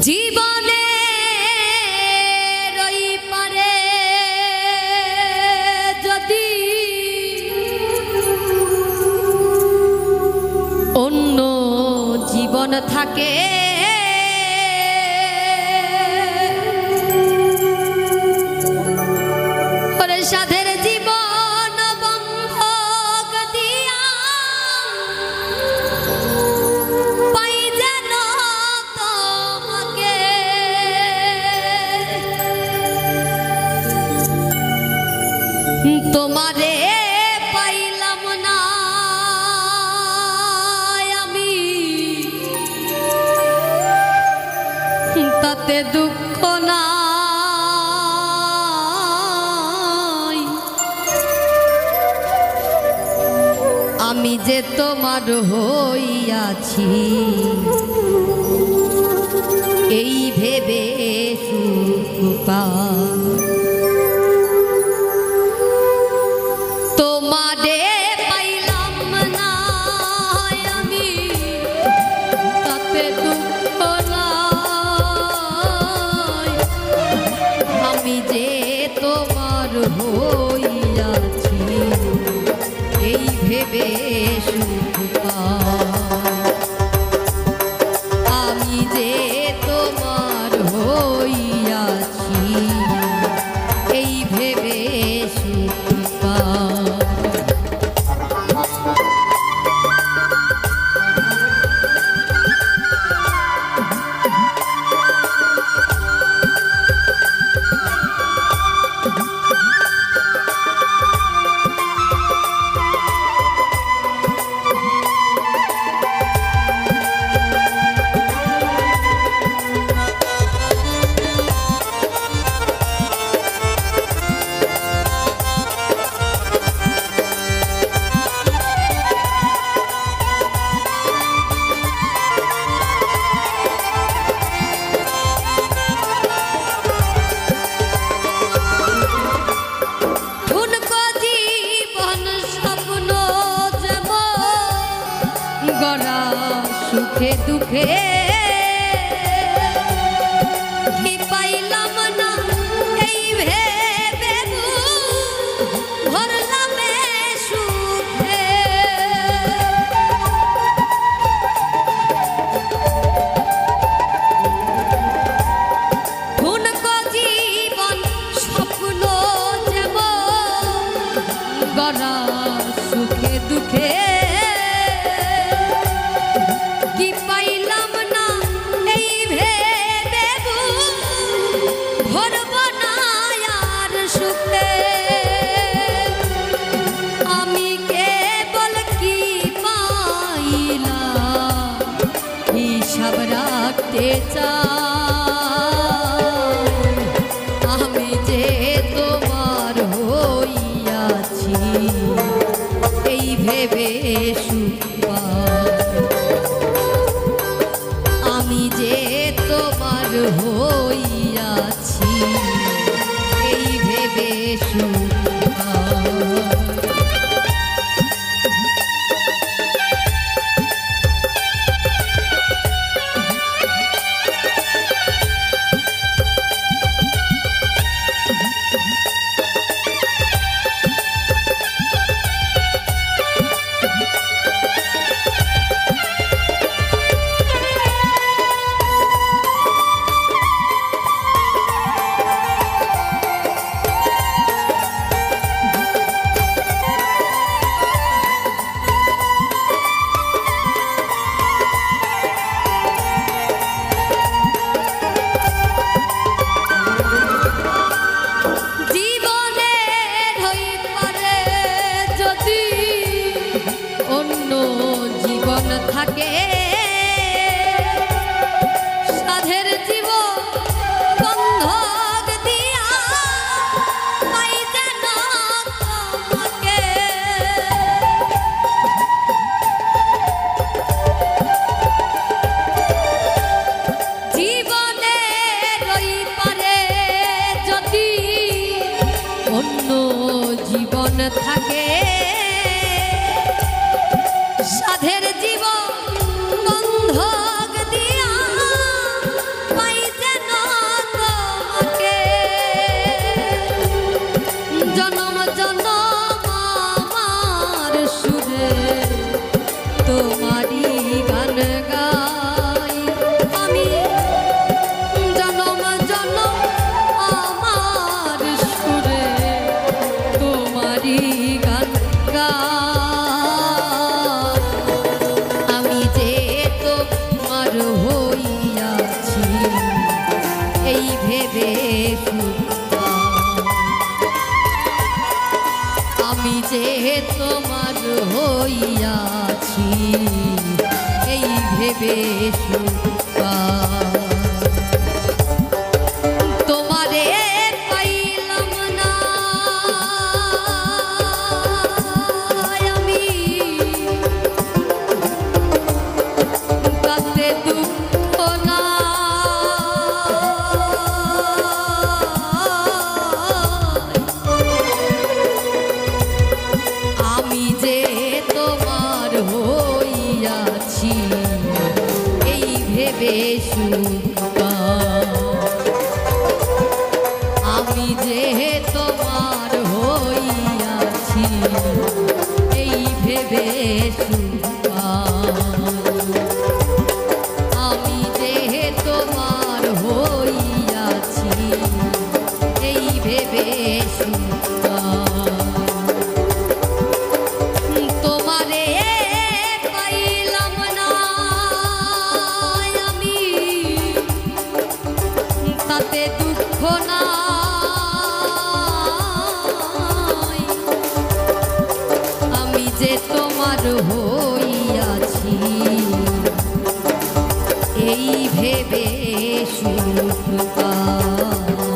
জীবনে যদি অন্য জীবন থাকে সাধে তাতে দুঃখ নাই। আমি যে তোমার হইয়াছি এই ভেবে সুখ হইয়াছি এই ভেবে শুধু করা সুখে দুঃখে। পাইলাম না এই ভেবে ভরলাম গরা সুখে দুঃখে। Exu স্বপ্ন থাকে আমি যে তোমার হইয়াছি এই ভেবে এই যে তোমার হইয়াছি এই ভেবে পাই।